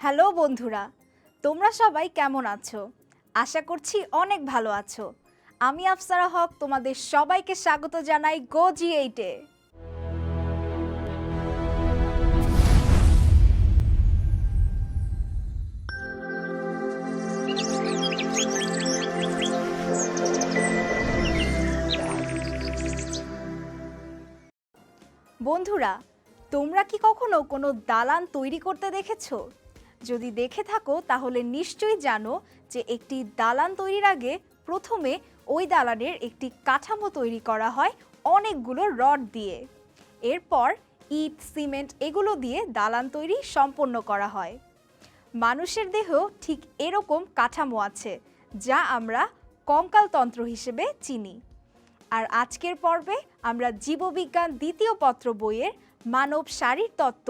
Hello বন্ধুরা, তোমরা সবাই কেমন আছো? আশা করছি অনেক ভালো আছো। আমি আফসারা হক, তোমাদের সবাইকে স্বাগত জানাই গো জি এইটে বন্ধুরা, তোমরা কি কখনো কোনো দালান তৈরি করতে দেখেছ? যদি দেখে থাকো, তাহলে নিশ্চয়ই জানো যে একটি দালান তৈরির আগে প্রথমে ওই দালানের একটি কাঠামো তৈরি করা হয় অনেকগুলো রড দিয়ে। এরপর ইট, সিমেন্ট এগুলো দিয়ে দালান তৈরি সম্পন্ন করা হয়। মানুষের দেহ ঠিক এরকম কাঠামো আছে, যা আমরা কঙ্কালতন্ত্র হিসেবে চিনি। আর আজকের পর্বে আমরা জীববিজ্ঞান দ্বিতীয় পত্র বইয়ের মানব শারীর তত্ত্ব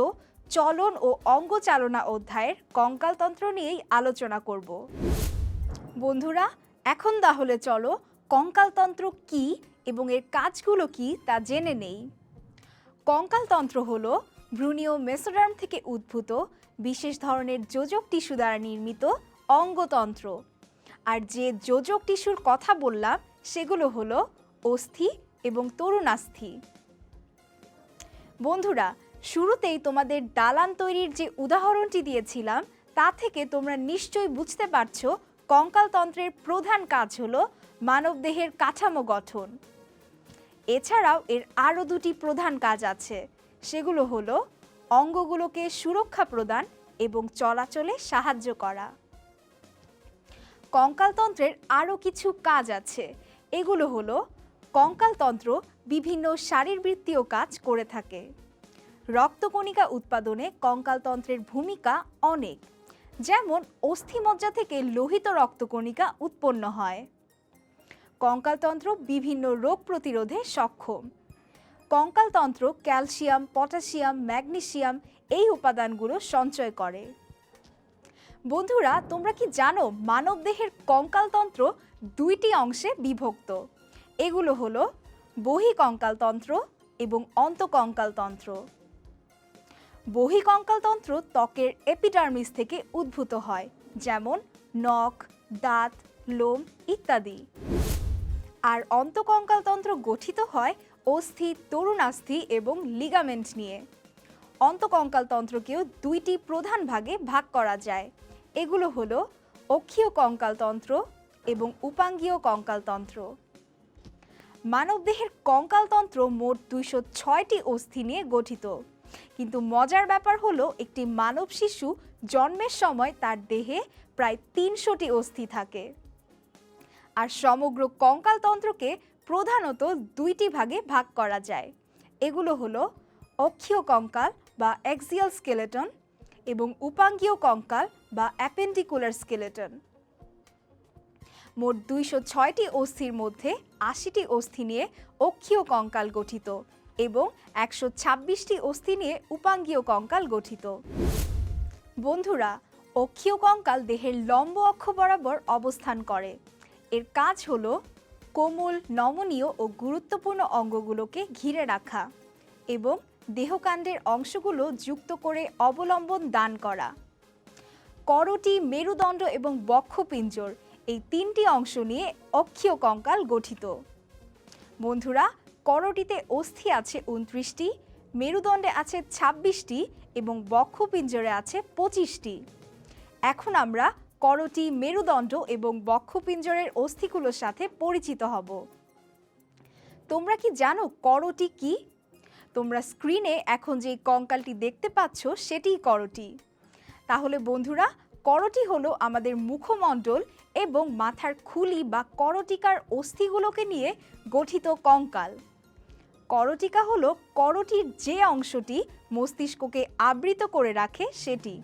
চলন ও অঙ্গচালনা অধ্যায়ের কঙ্কালতন্ত্র নিয়েই আলোচনা করব। বন্ধুরা, এখন তাহলে চলো কঙ্কালতন্ত্র কি এবং এর কাজগুলো কি তা জেনে নেই। কঙ্কালতন্ত্র হল ভ্রূণীয় মেসোডার্ম থেকে উদ্ভূত বিশেষ ধরনের যোজক টিস্যু দ্বারা নির্মিত অঙ্গতন্ত্র। আর যে যোজক টিস্যুর কথা বললাম, সেগুলো হলো অস্থি এবং তরুণাস্থি। বন্ধুরা শুরুতেই তোমাদের দালান তৈরির যে উদাহরণটি দিয়েছিলাম, তা থেকে তোমরা নিশ্চয়ই বুঝতে পারছ, কঙ্কালতন্ত্রের প্রধান কাজ হলো মানবদেহের কাঠামো গঠন। এছাড়াও এর আরও দুটি প্রধান কাজ আছে। সেগুলো হলো অঙ্গগুলোকে সুরক্ষা প্রদান এবং চলাচলে সাহায্য করা। কঙ্কালতন্ত্রের আরও কিছু কাজ আছে। এগুলো হলো কঙ্কালতন্ত্র বিভিন্ন শারীরবৃত্তীয় কাজ করে থাকে। রক্তকণিকা উৎপাদনে কঙ্কালতন্ত্রের ভূমিকা অনেক। যেমন, অস্থিমজ্জা থেকে লোহিত রক্তকণিকা উৎপন্ন হয়। কঙ্কালতন্ত্র বিভিন্ন রোগ প্রতিরোধে সক্ষম। কঙ্কালতন্ত্র ক্যালসিয়াম, পটাশিয়াম, ম্যাগনেসিয়াম এই উপাদানগুলো সঞ্চয় করে। বন্ধুরা, তোমরা কি জানো মানবদেহের কঙ্কালতন্ত্র দুইটি অংশে বিভক্ত? এগুলো হলো বহিকঙ্কালতন্ত্র এবং অন্তকঙ্কালতন্ত্র। বহিকঙ্কালতন্ত্র ত্বকের এপিডার্মিস থেকে উদ্ভূত হয়, যেমন নখ, দাঁত, লোম ইত্যাদি। আর অন্তকঙ্কালতন্ত্র গঠিত হয় অস্থি, তরুণাস্থি এবং লিগামেন্ট নিয়ে। অন্তকঙ্কালতন্ত্রকেও দুইটি প্রধান ভাগে ভাগ করা যায়। এগুলো হলো অক্ষীয় কঙ্কালতন্ত্র এবং উপাঙ্গীয় কঙ্কালতন্ত্র মানবদেহের কঙ্কালতন্ত্র মোট দুইশো ছয়টি অস্থি নিয়ে গঠিত। কিন্তু মজার ব্যাপার হলো, একটি মানব শিশু জন্মের সময় তার দেহে প্রায় তিনশোটি অস্থি থাকে। আর সমগ্র কঙ্কালতন্ত্রকে প্রধানত দুইটি ভাগে ভাগ করা যায়। এগুলো হলো অক্ষীয় কঙ্কাল বা এক্সিয়াল স্কেলেটন এবং উপাঙ্গীয় কঙ্কাল বা অ্যাপেন্ডিকুলার স্কেলেটন। মোট দুইশো ছয়টি অস্থির মধ্যে আশিটি অস্থি নিয়ে অক্ষীয় কঙ্কাল গঠিত। এবং একশো ছাব্বিশটি অস্থি নিয়ে উপাঙ্গীয় কঙ্কাল গঠিত। বন্ধুরা, অক্ষীয় কঙ্কাল দেহের লম্ব অক্ষ বরাবর অবস্থান করে। এর কাজ হল কোমল, নমনীয় ও গুরুত্বপূর্ণ অঙ্গগুলোকে ঘিরে রাখা এবং দেহকাণ্ডের অংশগুলো যুক্ত করে অবলম্বন দান করা। করটি, মেরুদণ্ড এবং বক্ষপিঞ্জর এই তিনটি অংশ নিয়ে অক্ষীয় কঙ্কাল গঠিত। বন্ধুরা করটিতে অস্থি আছে উনত্রিশটি, মেরুদণ্ডে আছে ছাব্বিশটি এবং বক্ষপিঞ্জরে আছে পঁচিশটি। এখন আমরা করটি মেরুদণ্ড এবং বক্ষপিঞ্জরের অস্থিগুলোর সাথে পরিচিত হব। তোমরা কি জানো করটি কি? তোমরা স্ক্রিনে এখন যে কঙ্কালটি দেখতে পাচ্ছ সেটিই করটি। তাহলে বন্ধুরা, করটি হলো আমাদের মুখমণ্ডল এবং মাথার খুলি বা করটিকার অস্থিগুলোকে নিয়ে গঠিত কঙ্কাল। করটিকা হলো করটির যে অংশটি মস্তিষ্ককে আবৃত করে রাখে সেটি।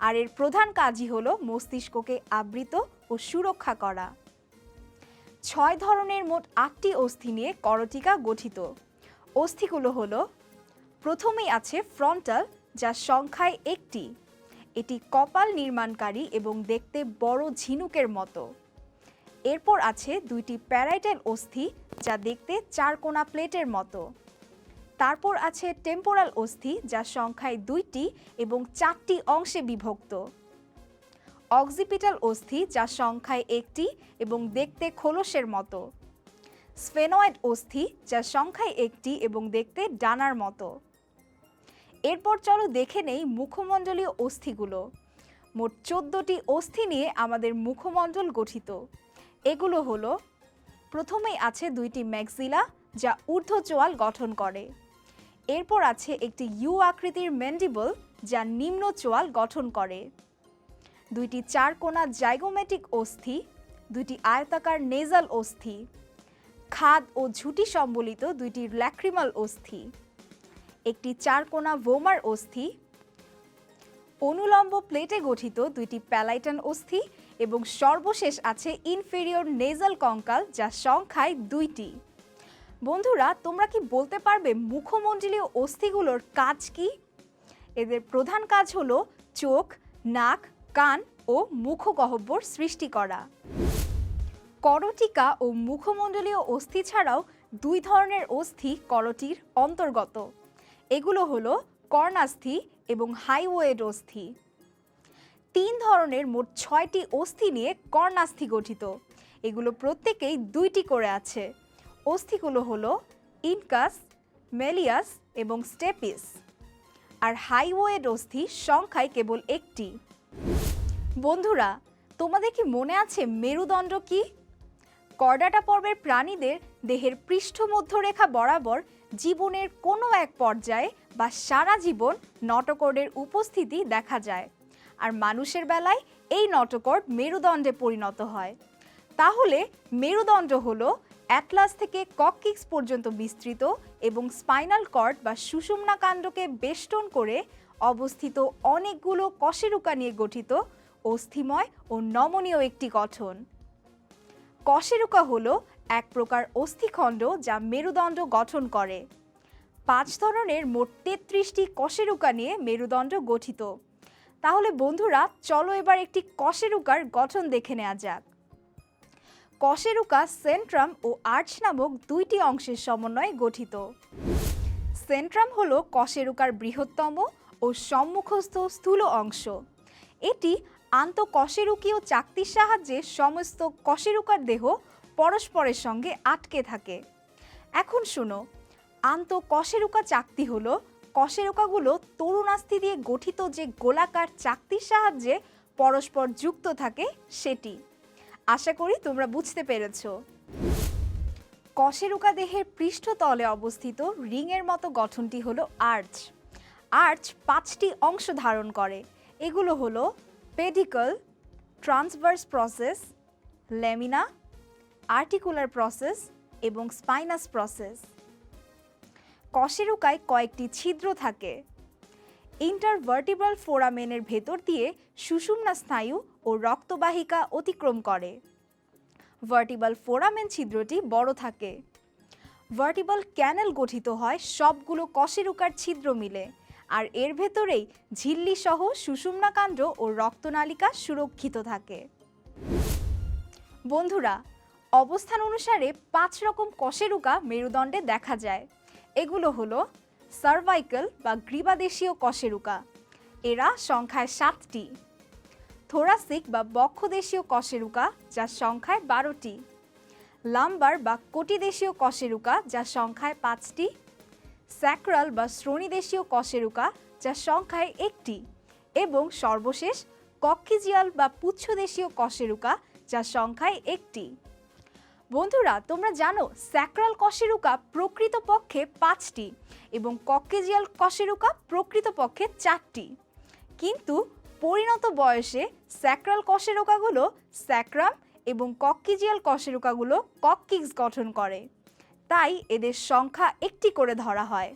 আর এর প্রধান কাজই হলো মস্তিষ্ককে আবৃত ও সুরক্ষা করা। ছয় ধরনের মোট আটটি অস্থি নিয়ে করটিকা গঠিত। অস্থিগুলো হলো, প্রথমেই আছে ফ্রন্টাল যা সংখ্যায় একটি। এটি কপাল নির্মাণকারী এবং দেখতে বড় ঝিনুকের মতো। এরপর আছে দুইটি প্যারাইটাল অস্থি যা দেখতে চারকোনা প্লেটের মতো। তারপর আছে টেম্পোরাল অস্থি, যা সংখ্যায় দুইটি এবং চারটি অংশে বিভক্ত। অক্সিপিটাল অস্থি, যা সংখ্যায় একটি এবং দেখতে খোলসের মতো। স্ফেনয়েড অস্থি, যা সংখ্যায় একটি এবং দেখতে ডানার মতো। এরপর চলো দেখে নেই মুখমণ্ডলীয় অস্থিগুলো। মোট চোদ্দটি অস্থি নিয়ে আমাদের মুখমণ্ডল গঠিত। এগুলো হলো প্রথমেই আছে দুইটি ম্যাক্সিলা যা ঊর্ধ্ব চোয়াল গঠন করে। এরপর আছে একটি ইউ আকৃতির ম্যান্ডিবল যা নিম্ন চোয়াল গঠন করে। দুইটি চারকোনা জাইগোমেটিক অস্থি, দুইটি আয়তাকার নেজাল অস্থি, খাদ ও ঝুঁটি সম্বলিত দুইটি ল্যাক্রিমাল অস্থি, একটি চারকোনা ভোমার অস্থি, অনুলম্ব প্লেটে গঠিত দুইটি প্যালাইটান অস্থি এবং সর্বশেষ আছে ইনফেরিয়র নেজাল কঙ্কাল যা সংখ্যায় দুইটি। বন্ধুরা, তোমরা কি বলতে পারবে মুখমণ্ডলীয় অস্থিগুলোর কাজ কি? এদের প্রধান কাজ হলো চোখ, নাক, কান ও মুখগহ্বর সৃষ্টি করা। করটিকা ও মুখমণ্ডলীয় অস্থি ছাড়াও দুই ধরনের অস্থি করটির অন্তর্গত। এগুলো হলো কর্ণাস্থি এবং হাইওয়েড অস্থি। তিন ধরনের মোট ছয়টি অস্থি নিয়ে কর্ণাস্থি গঠিত। এগুলো প্রত্যেকেই দুইটি করে আছে। অস্থিগুলো হলো ইনকাস, মেলিয়াস এবং স্টেপিস। আর হাইওয়েড অস্থি সংখ্যায় কেবল একটি। বন্ধুরা, তোমাদের কি মনে আছে মেরুদণ্ড কি? করডাটা পর্বের প্রাণীদের দেহের পৃষ্ঠ পৃষ্ঠমধ্যরেখা বরাবর জীবনের কোনো এক পর্যায়ে বা সারা জীবন নটকর্ডের উপস্থিতি দেখা যায়। আর মানুষের বেলায় এই নটকর্ড মেরুদণ্ডে পরিণত হয়। তাহলে মেরুদণ্ড হল অ্যাটলাস থেকে কককিক্স পর্যন্ত বিস্তৃত এবং স্পাইনাল কর্ড বা সুষুম্না কাণ্ডকে বেষ্টন করে অবস্থিত অনেকগুলো কশেরুকা নিয়ে গঠিত, অস্থিময় ও নমনীয় একটি গঠন। কশেরুকা হল এক প্রকার অস্থিখণ্ড যা মেরুদণ্ড গঠন করে। পাঁচ ধরনের মোট তেত্রিশটি কশেরুকা নিয়ে মেরুদণ্ড গঠিত। তাহলে বন্ধুরা, চলো এবার একটি কশেরুকার গঠন দেখে নেওয়া যাক। কশেরুকা সেন্ট্রাম ও আর্চ নামক দুইটি অংশের সমন্বয়ে গঠিত। সেন্ট্রাম হল কশেরুকার বৃহত্তম ও সম্মুখস্থ স্থূল অংশ। এটি আন্তঃকশেরুকীয় চাকতির সাহায্যে সমস্ত কশেরুকার দেহ পরস্পরের সঙ্গে আটকে থাকে। এখন শোনো, আন্তঃকশেরুকা চাকতি হলো কশেরুকাগুলো তরুণাস্থি দিয়ে গঠিত যে গোলাকার চাকতির সাহায্যে পরস্পর যুক্ত থাকে, সেটি। আশা করি তোমরা বুঝতে পেরেছ। কশেরুকা দেহের পৃষ্ঠতলে অবস্থিত রিংয়ের মতো গঠনটি হলো আর্চ। আর্চ পাঁচটি অংশ ধারণ করে। এগুলো হলো pedicle, transverse process, lamina, articular process এবং স্পাইনাস প্রসেস। কশেরুকায় কয়েকটি ছিদ্র থাকে। ইন্টারভার্টিব্রাল ফোরামেনের ভেতর দিয়ে সুষুম্না স্নায়ু ও রক্তবাহিকা অতিক্রম করে। ভার্টিবাল ফোরামেন ছিদ্রটি বড় থাকে। ভার্টিবাল ক্যানেল গঠিত হয় সবগুলো কশেরুকার ছিদ্র মিলে আর এর ভেতরেই ঝিল্লি সহ সুষুম্নাকাণ্ড ও রক্তনালিকা সুরক্ষিত থাকে। বন্ধুরা, অবস্থান অনুসারে পাঁচ রকম কশেরুকা মেরুদণ্ডে দেখা যায়। এগুলো হলো সার্ভাইকাল বা গ্রীবাদেশীয় কশেরুকা। এরা সংখ্যায় সাতটি। থোরাসিক বা বক্ষদেশীয় কশেরুকা, যার সংখ্যায় বারোটি। লাম্বার বা কোটিদেশীয় কশেরুকা, যার সংখ্যায় পাঁচটি। স্যাক্রাল বা শ্রোণীদেশীয় কশেরুকা, যার সংখ্যায় একটি। এবং সর্বশেষ কক্ষিজিয়াল বা পুচ্ছদেশীয় কশেরুকা, যার সংখ্যায় একটি। বন্ধুরা, তোমরা জানো, স্যাক্রাল কশেরুকা প্রকৃতপক্ষে পাঁচটি এবং কক্কেজিয়াল কশেরুকা প্রকৃতপক্ষে চারটি। কিন্তু পরিণত বয়সে স্যাক্রাল কশেরুকাগুলো স্যাক্রাম এবং কক্কিজিয়াল কশেরুকাগুলো কককিক্স গঠন করে। তাই এদের সংখ্যা একটি করে ধরা হয়।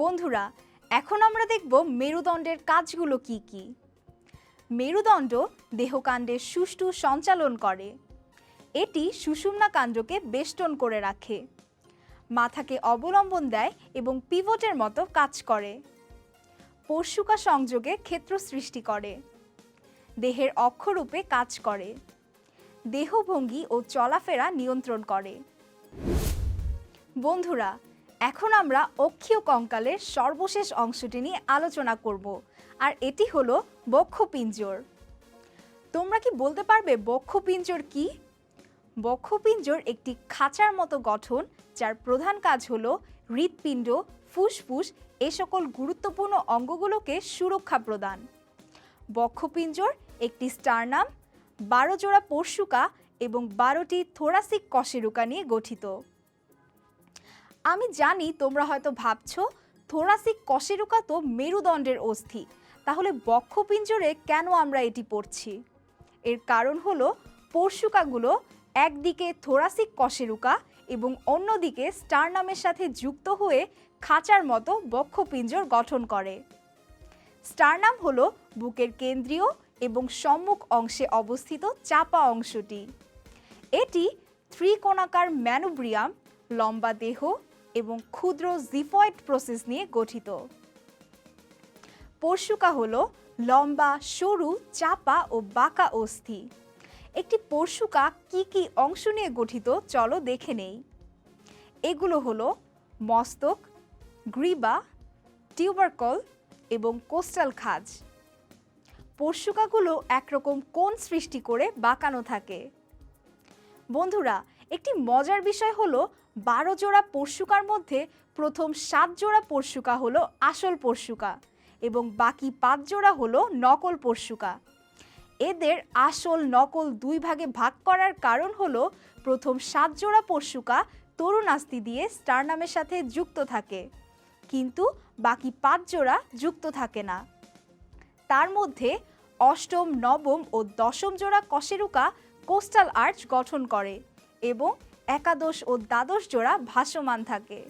বন্ধুরা, এখন আমরা দেখব মেরুদণ্ডের কাজগুলো কি কি। মেরুদণ্ড দেহকাণ্ডের সুষ্ঠু সঞ্চালন করে। এটি সুষুম্না কাণ্ডকে বেষ্টন করে রাখে। মাথাকে অবলম্বন দেয় এবং পিভটের মতো কাজ করে। পরশুকা সংযোগে ক্ষেত্র সৃষ্টি করে। দেহের অক্ষরূপে কাজ করে। দেহভঙ্গি ও চলাফেরা নিয়ন্ত্রণ করে। বন্ধুরা, এখন আমরা অক্ষীয় কঙ্কালের সর্বশেষ অংশটি নিয়ে আলোচনা করব, আর এটি হলো বক্ষপিঞ্জর। তোমরা কি বলতে পারবে বক্ষপিঞ্জর কি? বক্ষপিঞ্জর একটি খাঁচার মতো গঠন, যার প্রধান কাজ হল হৃৎপিণ্ড, ফুসফুস এ সকল গুরুত্বপূর্ণ অঙ্গগুলোকে সুরক্ষা প্রদান। বক্ষপিঞ্জর একটি স্টারনাম বারো জোড়া পরশুকা এবং বারোটি থোরাসিক কশেরুকা নিয়ে গঠিত। আমি জানি তোমরা হয়তো ভাবছ, থোরাসিক কশেরুকা তো মেরুদণ্ডের অস্থি, তাহলে বক্ষপিঞ্জরে কেন আমরা এটি পড়ছি? এর কারণ হলো পরশুকাগুলো একদিকে থোরাসিক কশেরুকা এবং অন্যদিকে স্টারনামের সাথে যুক্ত হয়ে খাঁচার মতো বক্ষপিঞ্জর গঠন করে। স্টারনাম হলো বুকের কেন্দ্রীয় এবং সম্মুখ অংশে অবস্থিত চাপা অংশটি। এটি ত্রিকোণাকার ম্যানুব্রিয়াম, লম্বা দেহ এবং ক্ষুদ্র জিফয়েড প্রসেস নিয়ে গঠিত। পরশুকা হলো লম্বা, সরু, চাপা ও বাঁকা অস্থি। একটি পরশুকা কি কি অংশ নিয়ে গঠিত, চলো দেখে নেই। এগুলো হলো মস্তক, গ্রীবা, টিউবারকল এবং কোস্টাল খাজ। পরশুকাগুলো একরকম কোন সৃষ্টি করে বাঁকানো থাকে। বন্ধুরা, একটি মজার বিষয় হলো বারো জোড়া পরশুকার মধ্যে প্রথম সাত জোড়া পরশুকা হলো আসল পরশুকা এবং বাকি পাঁচ জোড়া হলো নকল পরশুকা এদের আসল নকল দুই ভাগে ভাগ করার কারণ হলো, প্রথম সাত জোড়া পরশুকা তরুণাস্তি দিয়ে স্টারনামের সাথে যুক্ত থাকে, কিন্তু বাকি পাঁচ জোড়া যুক্ত থাকে না। তার মধ্যে অষ্টম, নবম ও দশম জোড়া কশেরুকা কোস্টাল আর্চ গঠন করে এবং একাদশ ও দ্বাদশ জোড়া ভাসমান থাকে।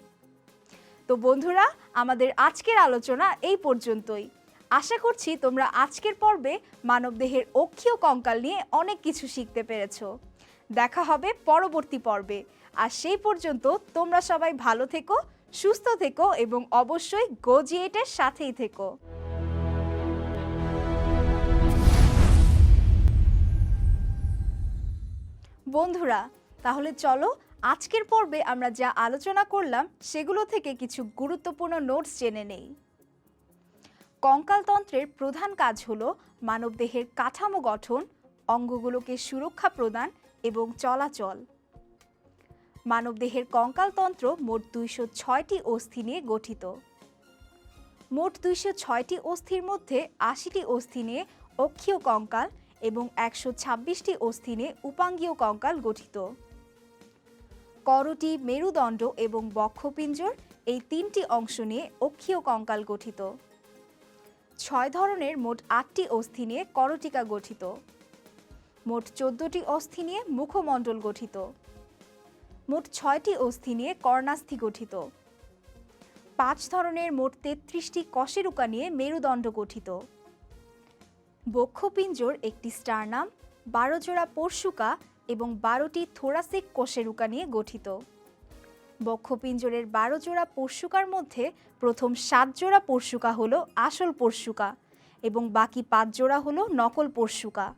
তো বন্ধুরা, আমাদের আজকের আলোচনা এই পর্যন্তই। আশা করছি তোমরা আজকের পর্বে মানবদেহের অক্ষীয় কঙ্কাল নিয়ে অনেক কিছু শিখতে পেরেছ। দেখা হবে পরবর্তী পর্বে। আর সেই পর্যন্ত তোমরা সবাই ভালো থেকো, সুস্থ থেকো এবং অবশ্যই গোজিয়েটের সাথেই থেকো। বন্ধুরা, তাহলে চলো আজকের পর্বে আমরা যা আলোচনা করলাম সেগুলো থেকে কিছু গুরুত্বপূর্ণ নোটস জেনে নেই। কঙ্কালতন্ত্রের প্রধান কাজ হল মানবদেহের কাঠামো গঠন, অঙ্গগুলোকে সুরক্ষা প্রদান এবং চলাচল। মানবদেহের কঙ্কালতন্ত্র মোট দুইশো ছয়টি অস্থি নিয়ে গঠিত। মোট দুইশো ছয়টি অস্থির মধ্যে আশিটি অস্থি নিয়ে অক্ষীয় কঙ্কাল এবং একশো ছাব্বিশটি অস্থি নিয়ে উপাঙ্গীয় কঙ্কাল গঠিত। করটি মেরুদণ্ড এবং বক্ষপিঞ্জর এই তিনটি অংশ নিয়ে অক্ষীয় কঙ্কাল গঠিত। ছয় ধরনের মোট আটটি অস্থি নিয়ে করটিকা গঠিত। মোট চোদ্দটি অস্থি নিয়ে মুখমণ্ডল গঠিত। মোট ছয়টি অস্থি নিয়ে কর্ণাস্থি গঠিত। পাঁচ ধরনের মোট তেত্রিশটি কশেরুকা নিয়ে মেরুদণ্ড গঠিত। বক্ষপিঞ্জর একটি স্টারনাম বারো জোড়া পরশুকা এবং বারোটি থোরাসিক কোষেরুকা নিয়ে গঠিত। বক্ষপিঞ্জরের বারো জোড়া পরশুকার মধ্যে প্রথম সাত জোড়া পরশুকা হলো আসল পরশুকা এবং বাকি পাঁচ জোড়া হলো নকল পরশুকা।